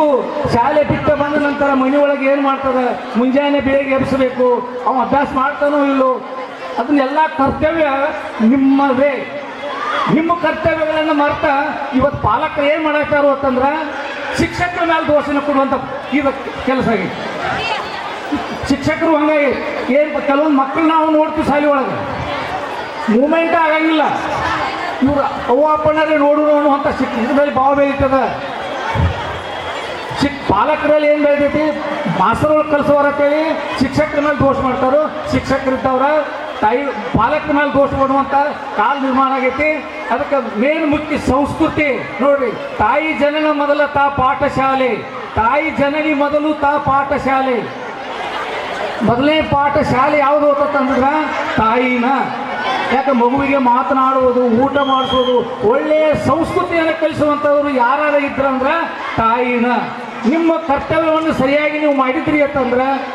ಮಗು ಶಾಲೆ ಬಿಟ್ಟು ಬಂದ ನಂತರ ಮನೆಯೊಳಗೆ ಏನು ಮಾಡ್ತದೆ? ಮುಂಜಾನೆ ಬೇಗ ಎಬ್ಸಬೇಕು. ಅವ ಅಭ್ಯಾಸ ಮಾಡ್ತಾನೋ ಇಲ್ಲೋ? ಅದನ್ನೆಲ್ಲ ಕರ್ತವ್ಯ ನಿಮ್ಮದೇ. ನಿಮ್ಮ ಕರ್ತವ್ಯಗಳನ್ನು ಮರ್ತ ಇವತ್ತು ಪಾಲಕರು ಏನು ಮಾಡಾಕಾರು ಅಂತಂದ್ರೆ ಶಿಕ್ಷಕರ ಮೇಲೆ ದೋಷನ ಕೊಡುವಂಥ ಇದು ಕೆಲಸ ಆಗಿದೆ ಶಿಕ್ಷಕರು ಹಂಗಾಗಿ ಏನು ಕೆಲವೊಂದು ಮಕ್ಕಳು ನಾವು ನೋಡ್ತೀವಿ ಶಾಲೆ ಒಳಗೆ. ಮೂಮೆಂಟ್ ಆಗಂಗಿಲ್ಲ. ಇವರು ಅವ್ವ ಅಪ್ಪಣ್ಣರೇ ನೋಡು ಅನ್ನುವಂಥ ಶಿಕ್ಷಕರಲ್ಲಿ ಭಾವ ಬೆಳೀತದ. ಶಿಕ್ ಪಾಲಕರಲ್ಲಿ ಏನು ಬೆಳೆದೈತಿ? ಮಾಸ್ತರ್ಗಳು ಕಲಿಸೋರ ಅಂತೇಳಿ ಶಿಕ್ಷಕರ ಮೇಲೆ ದೋಷ ಮಾಡ್ತಾರೋ ಶಿಕ್ಷಕರಿದ್ದವ್ರ ತಾಯಿ ಪಾಲಕರ ಮೇಲೆ ದೋಷ ಮಾಡುವಂಥ ಕಾಲ ನಿರ್ಮಾಣ ಆಗೈತಿ. ಅದಕ್ಕೆ ಮೇನ್ ಮುಖ್ಯ ಸಂಸ್ಕೃತಿ ನೋಡ್ರಿ, ತಾಯಿ ಜನನ ಮೊದಲ ತಾ ಪಾಠಶಾಲೆ. ತಾಯಿ ಜನನಿ ಮೊದಲು ತಾ ಪಾಠಶಾಲೆ. ಮೊದಲನೇ ಪಾಠ ಶಾಲೆ ಯಾವುದು ಅಂತಂದ್ರೆ ತಾಯಿನ. ಯಾಕೆ ಮಗುವಿಗೆ ಮಾತನಾಡುವುದು, ಊಟ ಮಾಡಿಸೋದು ಒಳ್ಳೆಯ ಸಂಸ್ಕೃತಿಯನ್ನು ಕಲಿಸುವಂಥವ್ರು ಯಾರು ಇದ್ರಂದ್ರೆ ತಾಯಿನ. ನಿಮ್ಮ ಕರ್ತವ್ಯವನ್ನು ಸರಿಯಾಗಿ ನೀವು ಮಾಡಿದ್ರಿ ಅಂತಂದ್ರೆ